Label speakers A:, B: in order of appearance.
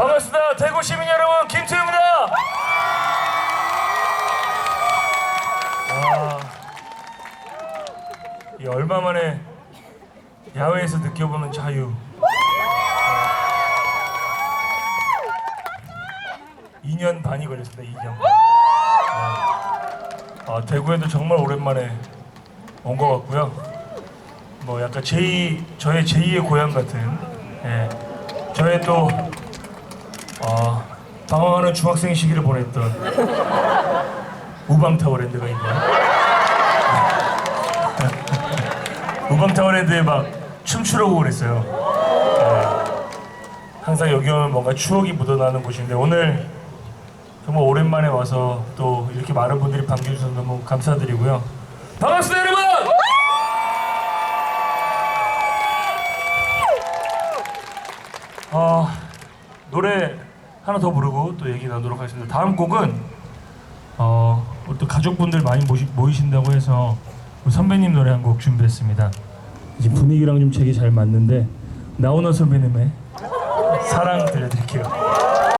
A: 반갑습니다. 대구 시민 여러분, 김투입니다. 아, 이 얼마 만에 야외에서 느껴보는 자유. 2년 반이 걸렸습니다. 2년. 반. 네. 아, 대구에도 정말 오랜만에 온 것 같고요. 뭐 약간 제2 저의 제2의 고향 같은 예, 저의 또 어, 방황하는 중학생 시기를 보냈던 우방타워랜드가 있네요. 우방타워랜드에 막 춤추러 오고 그랬어요. 예, 항상 여기 오면 뭔가 추억이 묻어나는 곳인데 오늘 정말 오랜만에 와서 또 이렇게 많은 분들이 반겨주셔서 너무 감사드리고요. 반갑습니다 여러분! 어, 노래 하나 더 부르고 또 얘기 나누도록 하겠습니다. 다음 곡은 어, 우리 또 가족분들 많이 모시, 모이신다고 해서 우리 선배님 노래 한 곡 준비했습니다. 이제 분위기랑 좀 되게 잘 맞는데 나훈아 선배님의 사랑 들려드릴게요.